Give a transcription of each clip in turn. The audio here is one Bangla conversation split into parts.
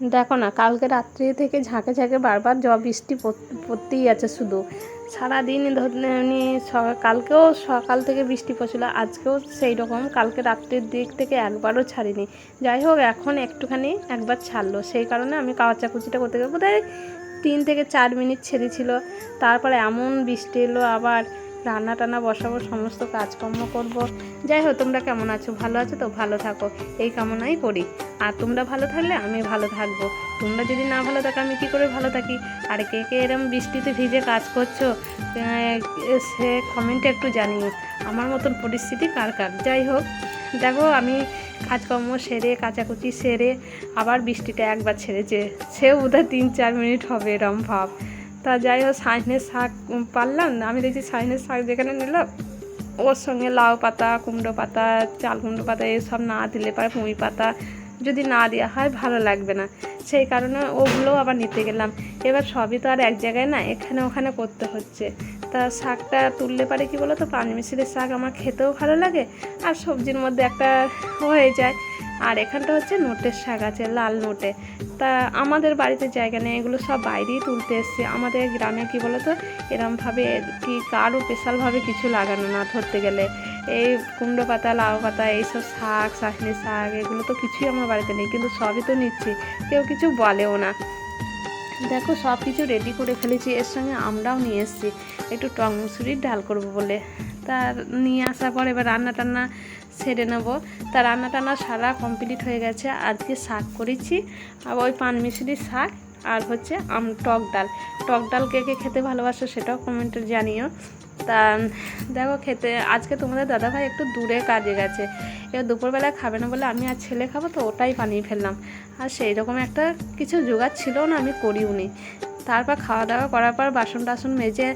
দেখো না, কালকে রাত্রি থেকে ঝাঁকে ঝাঁকে বারবার জ বৃষ্টি পড়তেই আছে শুধু। সারাদিন ধরে কালকেও সকাল থেকে বৃষ্টি পড়ছিল, আজকেও সেই রকম। কালকে রাত্রির দিক থেকে একবারও ছাড়িনি। যাই হোক, এখন একটুখানি একবার ছাড়লো। সেই কারণে আমি কাচাকুচিটা করতে গেলে বোধহয় তিন থেকে চার মিনিট ছেড়েছিল। তারপরে এমন বৃষ্টি এলো আবার। রান্না টান্না বসাবো, সমস্ত কাজকর্ম করব। যাই হোক, তোমরা কেমন আছো? ভালো আছো তো? ভালো থাকো। এই কামনাই করি। আর তোমরা ভালো থাকলে আমি ভালো থাকব। তোমরা যদি না ভালো থাকো, আমি কী করে ভালো থাকি? আর কে কে এরম বৃষ্টিতে ভিজে কাজ করছ? সে কমেন্টে একটু জানিও। আমার মতন পরিস্থিতি কার কার? যাই হোক, দেখো, আমি কাজকর্ম সেরে, কাচাকুচি সেরে, আবার বৃষ্টিটা একবার ছেড়েছে। সেও বোধহয় তিন চার মিনিট হবে এরম ভাব। তা যাই হোক সাইনের শাক পারলাম আমি দেখছি সাইনের শাক যেখানে নিলাম ওর সঙ্গে লাউ পাতা, কুমড়ো পাতা, চাল কুমড়ো পাতা, এসব না দিলে পারে পুঁই পাতা যদি না দেওয়া হয়, ভালো লাগবে না। সেই কারণে ওগুলোও আবার নিতে গেলাম। এবার সবই তো আর এক জায়গায় না, এখানে ওখানে করতে হচ্ছে। তা শাকটা তুললে পারে কি বলো তো পানমিশিলের শাক আমার খেতেও ভালো লাগে, আর সবজির মধ্যে একটা হয়ে যায়। আর এখানটা হচ্ছে নোটের শাক আছে, লাল নোটে। তা আমাদের বাড়িতে জায়গা নেই, এগুলো সব বাইরেই তুলতে এসছে। আমাদের গ্রামে কি বলতো, এরমভাবে কি কারও স্পেশালভাবে কিছু লাগানো না ধরতে গেলে। এই কুমড়ো পাতা, লাউ পাতা, এইসব শাক শাকনি শাক, এগুলো তো কিছুই আমার বাড়িতে নেই, কিন্তু সবই তো নিচ্ছি। কেউ কিছু বলেও না। দেখো সব কিছু রেডি করে ফেলেছি। এর সঙ্গে আমরাও নিয়ে এসেছি। একটু টং মুসুরির ডাল করব বলে। তার নিয়ে আসার পর এবার রান্না টান্না সেরে নেব। তা রান্না টান্না সারা কমপ্লিট হয়ে গেছে। আজকে শাক করেছি। আর ওই পান মিশুরির শাক আর হচ্ছে আম টক ডাল। টক ডাল কে কে খেতে ভালোবাসো সেটাও কমেন্টে জানিও। তা, দেখো খেতে, আজকে তোমাদের দাদাভাই একটু দূরে কাজে গেছে। এবার দুপুরবেলা খাবে না বলে আমি আর ছেলে খাব তো ওটাই বানিয়ে ফেললাম। আর সেই রকম একটা কিছু জোগাড় ছিল না, আমি করিও নি। তারপর খাওয়া দাওয়া করার পর বাসন টাসন মেজে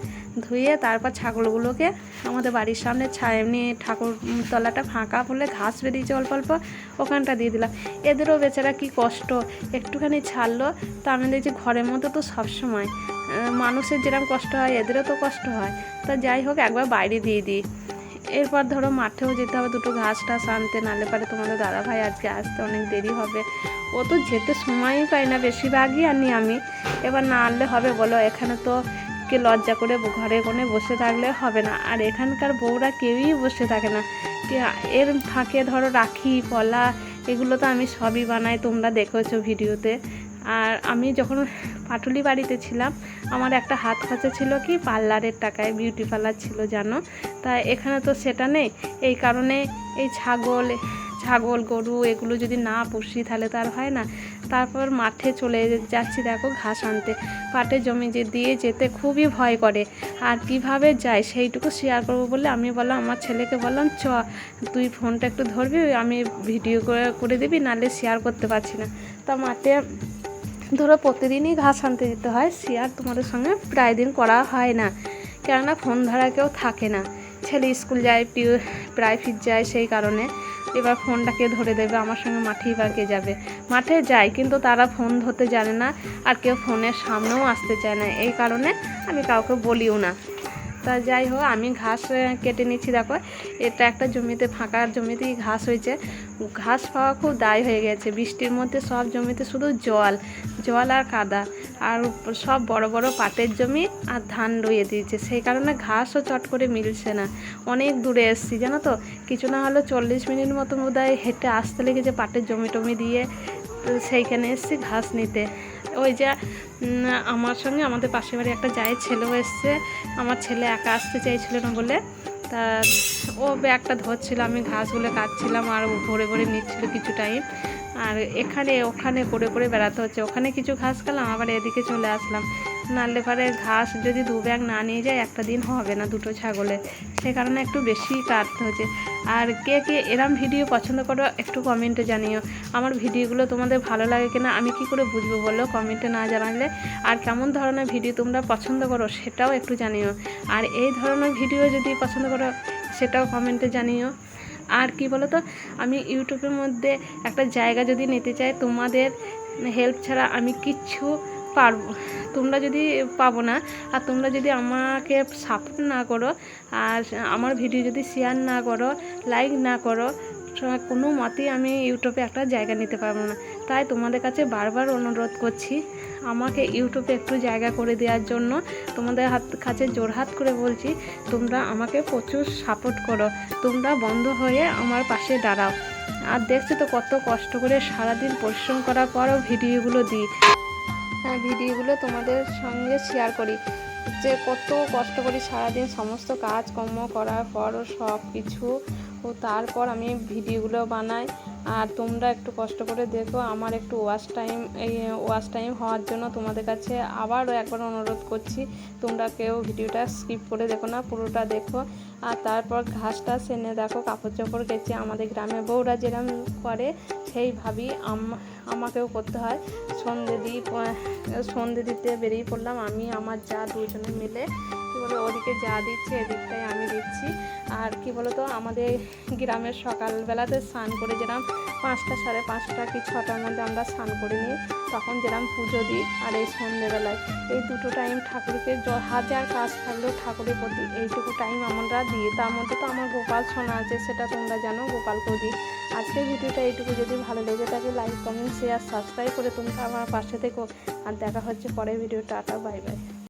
ধুয়ে তারপর ছাগলগুলোকে আমাদের বাড়ির সামনে ছা এমনি ঠাকুর তলাটা ফাঁকা বলে ঘাস বেরিয়েছে অল্প অল্প, ওখানটা দিয়ে দিলাম। এদেরও বেচারা কি কষ্ট, একটুখানি ছাড়লো। তা আমি দেখছি ঘরের মধ্যে তো সবসময়। মানুষের যেরকম কষ্ট হয়, এদেরও তো কষ্ট হয়। তা যাই হোক, একবার বাইরে দিয়ে দিই। এরপর ধরো মাঠেও যেতে হবে, দুটো ঘাস টাস আনতে নালে পারে তোমাদের দাদা ভাই আজকে আসতে অনেক দেরি হবে। ও তো যেতে সময়ই পাই না, বেশিরভাগই আনি আমি। এবার না আনলে হবে বলো, এখানে তো কে লজ্জা করে ঘরে কোণে বসে থাকলে হবে না। আর এখানকার বউরা কেউই বসে থাকে না। এর ফাঁকে ধরো রাখি, কলা, এগুলো তো আমি সবই বানাই, তোমরা দেখেছ ভিডিওতে। আর আমি যখন পাটুলি বাড়িতে ছিলাম, আমার একটা হাত খরচা ছিল কি, পার্লারের টাকায় বিউটি পার্লার ছিল, জানো? তা এখানে তো সেটা নেই। এই কারণে এই ছাগল ছাগল, গরু এগুলো যদি না পুষি, তাহলে তো আর হয় না। তারপর মাঠে চলে যাচ্ছি, দেখো ঘাস আনতে। পাটে জমি যে দিয়ে যেতে খুবই ভয় করে। আর কীভাবে যায় সেইটুকু শেয়ার করব বলে আমি বললাম, আমার ছেলেকে বললাম, চ, তুই ফোনটা একটু ধরবি, আমি ভিডিও করে করে দিবি, নাহলে শেয়ার করতে পারছি না। তা মাঠে ধরো প্রতিদিনই ঘাস আনতে যেতে হয় শেয়ার তোমাদের সঙ্গে প্রায় দিন করা হয় না। কেননা ফোন ধরা কেউ থাকে না। ছেলে স্কুল যায় প্রায় ফিট যায় সেই কারণে। এবার ফোনটা কে ধরে দেবে, আমার সঙ্গে মাঠেই বা কে যাবে? মাঠে যায়, কিন্তু তারা ফোন ধরতে জানে না, আর কেউ ফোনের সামনেও আসতে চায় না। এই কারণে আমি কাউকে বলিও না। তা যাই হোক, আমি ঘাস কেটে নিচ্ছি, দেখো। এটা একটা জমিতে ফাঁকা জমিতেই ঘাস হয়েছে। ঘাস পাওয়া খুব দায় হয়ে গেছে। বৃষ্টির মধ্যে সব জমিতে শুধু জল জল আর কাদা। আর সব বড় বড় পাটের জমি আর ধান রয়ে দিয়েছে। সেই কারণে ঘাসও চট করে মিলছে না। অনেক দূরে এসছি, জানো তো? কিছু না হলেও চল্লিশ মিনিট মতো বোধ হেঁটে আসতে লেগেছে পাটের জমি টমি দিয়ে। সেইখানে এসছি ঘাস নিতে। ওই যে আমার সঙ্গে আমাদের পাশের বাড়ি একটা যায় ছেলেও এসছে। আমার ছেলে একা আসতে চাইছিল না বলে। তা ও ব্যাগটা ধরছিল, আমি ঘাসগুলো কাটছিলাম আর ভরে ভরে নিচ্ছিল কিছু টাইম আর এখানে, ওখানে করে করে বেড়াতে হচ্ছে। ওখানে কিছু ঘাস খেলাম, আবার এদিকে চলে আসলাম। নাহলে পরে ঘাস যদি দু ব্যাগ না নিয়ে যায়, একটা দিন হবে না দুটো ছাগলের। সে কারণে একটু বেশি কাটতে হচ্ছে। আর কে কে এরম ভিডিও পছন্দ করো, একটু কমেন্টে জানিও। আমার ভিডিওগুলো তোমাদের ভালো লাগে কিনা, আমি কি করে বুঝব বলো? কমেন্টে না জানালে আর কেমন ধরনের ভিডিও তোমরা পছন্দ করো, সেটাও একটু জানিও। আর এই ধরনের ভিডিও যদি পছন্দ করো, সেটাও কমেন্টে জানিও। আর কি বলো তো আমি ইউটিউবের মধ্যে একটা জায়গা যদি নিতে চাই, তোমাদের হেল্প ছাড়া আমি কিচ্ছু পারব। তোমরা যদি পাবো না, আর তোমরা যদি আমাকে সাপোর্ট না করো, আর আমার ভিডিও যদি শেয়ার না করো লাইক না করো কোনো মতেই আমি ইউটিউবে একটা জায়গা নিতে পারব না। তাই তোমাদের কাছে বারবার অনুরোধ করছি, আমাকে ইউটিউবে একটু জায়গা করে দেওয়ার জন্য। তোমাদের হাত, কাছে জোরহাত করে বলছি, তোমরা আমাকে প্রচুর সাপোর্ট করো। তোমরা বন্ধ হয়ে আমার পাশে দাঁড়াও। আর দেখছ তো কত কষ্ট করে সারাদিন পরিশ্রম করার পরও ভিডিওগুলো দিই। ভিডিওগুলো তোমাদের সঙ্গে শেয়ার করি। যে কত কষ্ট করি সারাদিন সমস্ত কাজকর্ম করার পর সব কিছু ও তারপর আমি ভিডিওগুলো বানাই। আর তোমরা একটু কষ্ট করে দেখো, আমার একটু ওয়াচ টাইম এই ওয়াচ টাইম হওয়ার জন্য তোমাদের কাছে আবারও একবার অনুরোধ করছি, তোমরা কেউ ভিডিওটা স্কিপ করে দেখো না, পুরোটা দেখো। আর তারপর ঘাসটা সেনে দেখো, কাপড় চোপড় কেচে আমাদের গ্রামে বউরা যেরকম করে, সেইভাবেই আমাকেও করতে হয়। সন্ধে দিই সন্ধে দিতে বেরিয়ে পড়লাম, আমি, আমার যা দুজনে মিলে কী বলে ওদিকে যা দিচ্ছে, এদিকটাই আমি দিচ্ছি। আর কি বলতো, আমাদের গ্রামের সকালবেলাতে স্নান করে যেরকম পাঁচটা, সাড়ে পাঁচটা কি ছটার মধ্যে আমরা স্নান করে নিই, তখন যেরকম পুজো দিই আর এই সন্ধেবেলায়। এই দুটো টাইম ঠাকুরকে হাজার কাজ থাকলেও ঠাকুরের প্রতি এইটুকু টাইম আমরা দিই। তার মধ্যে তো আমার গোপাল সোনা আছে, সেটা তোমরা জানো গোপালকেও দিই আজকের ভিডিওটা এইটুকু। যদি ভালো লেগে থাকে লাইক কমেন্ট শেয়ার সাবস্ক্রাইব করে তোমরা আমার পাশে থেকো। আর দেখা হচ্ছে পরের ভিডিও। Tata bye bye